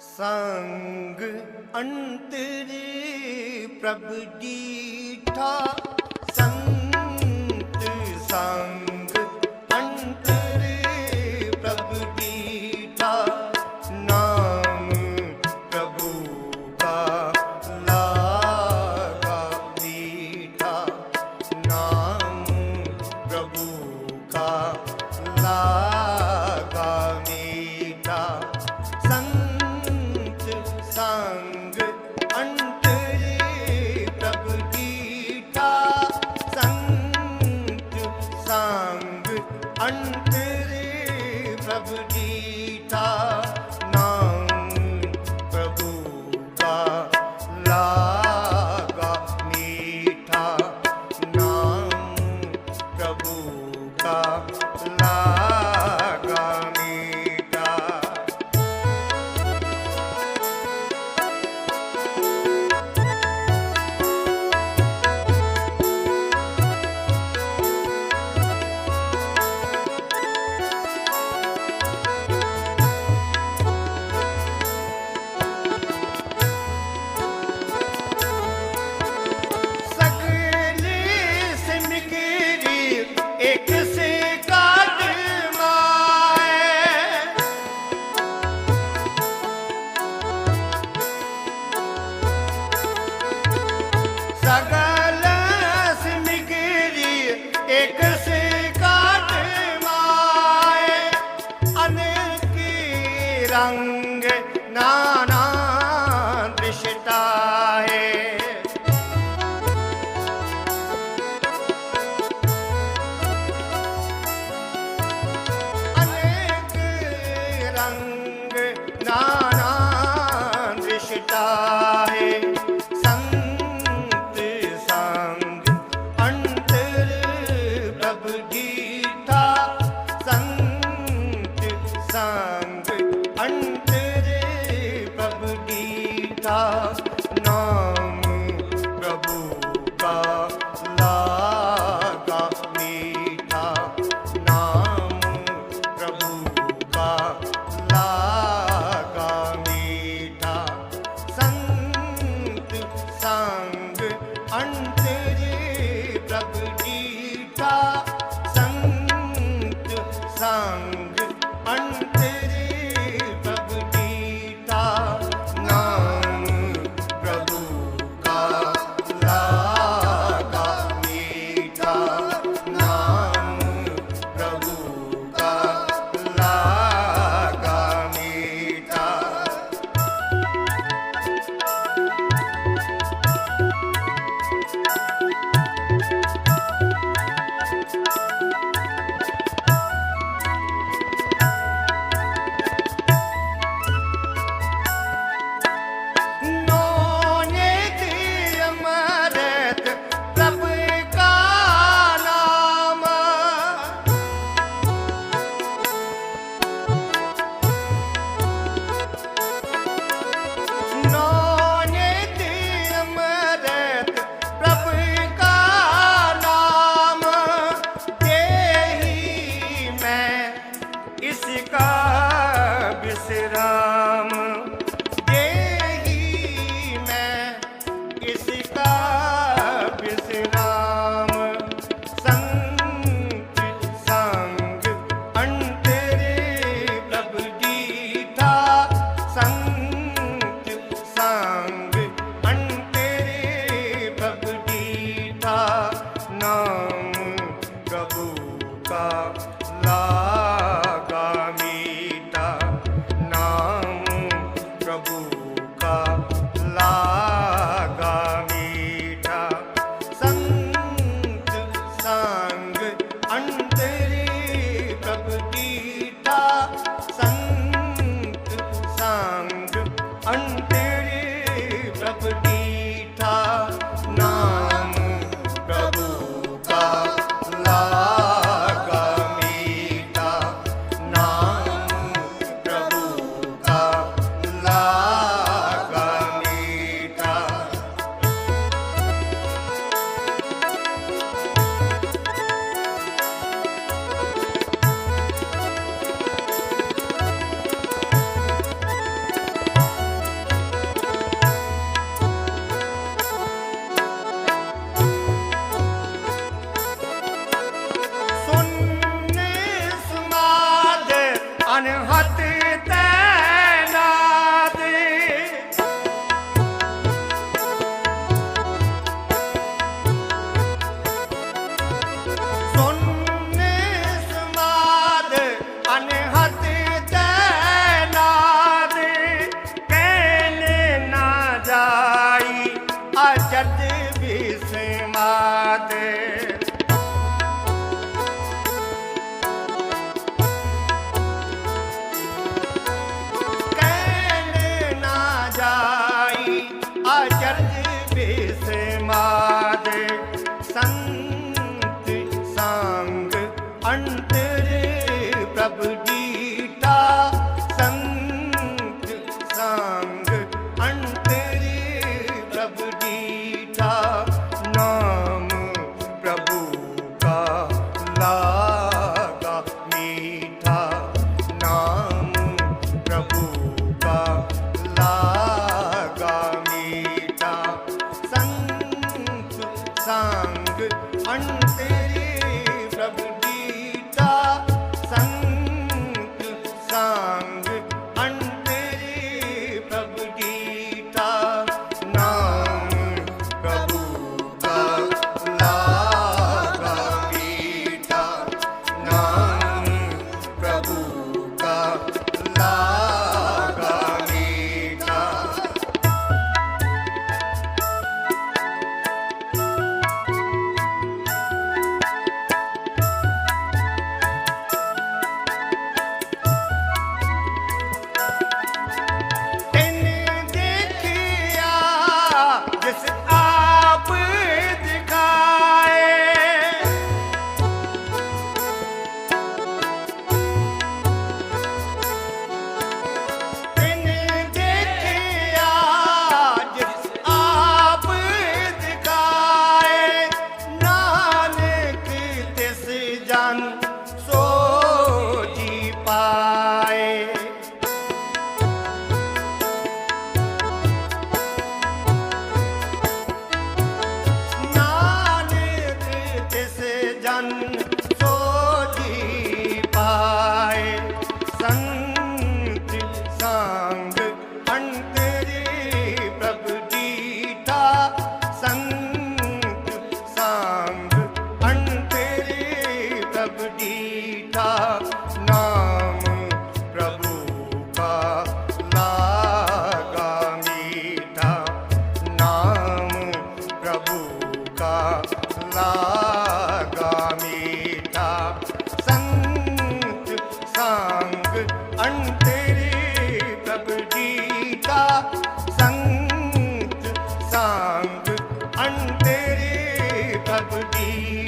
ਸੰਗ ਅੰਤਰੇ ਪ੍ਰਭ ਦੀਠਾ ਸੰਤ ਅੰਤਰੇ ਅਨਹਤ ਸੁਨ ਸਮਾਦ ਅਨਹਤ ਤੈਨਾਤ ਨਾ ਜਾਈ ਅਜਦ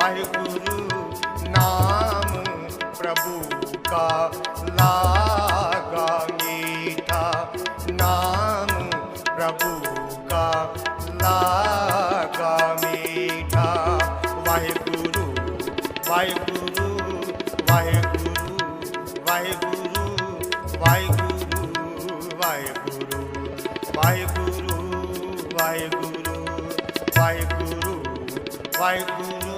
ਵਾਹਿਗੁਰੂ ਨਾਮ ਪ੍ਰਭੂ ਕਾ ਲਾਗਾ ਮੀਠਾ। ਨਾਮ ਪ੍ਰਭੂ ਕਾ ਲਾਗਾ ਮੀਠਾ। ਵਾਹਿਗੁਰੂ ਵਾਹਿਗੁਰੂ ਵਾਹਿਗੁਰੂ ਵਾਹਿਗੁਰੂ ਵਾਹਿਗੁਰੂ ਵਾਹਿਗੁਰੂ ਵਾਹਿਗੁਰੂ ਵਾਹਿਗੁਰੂ ਵਾਹਿਗੁਰੂ ਵਾਹਿਗੁਰੂ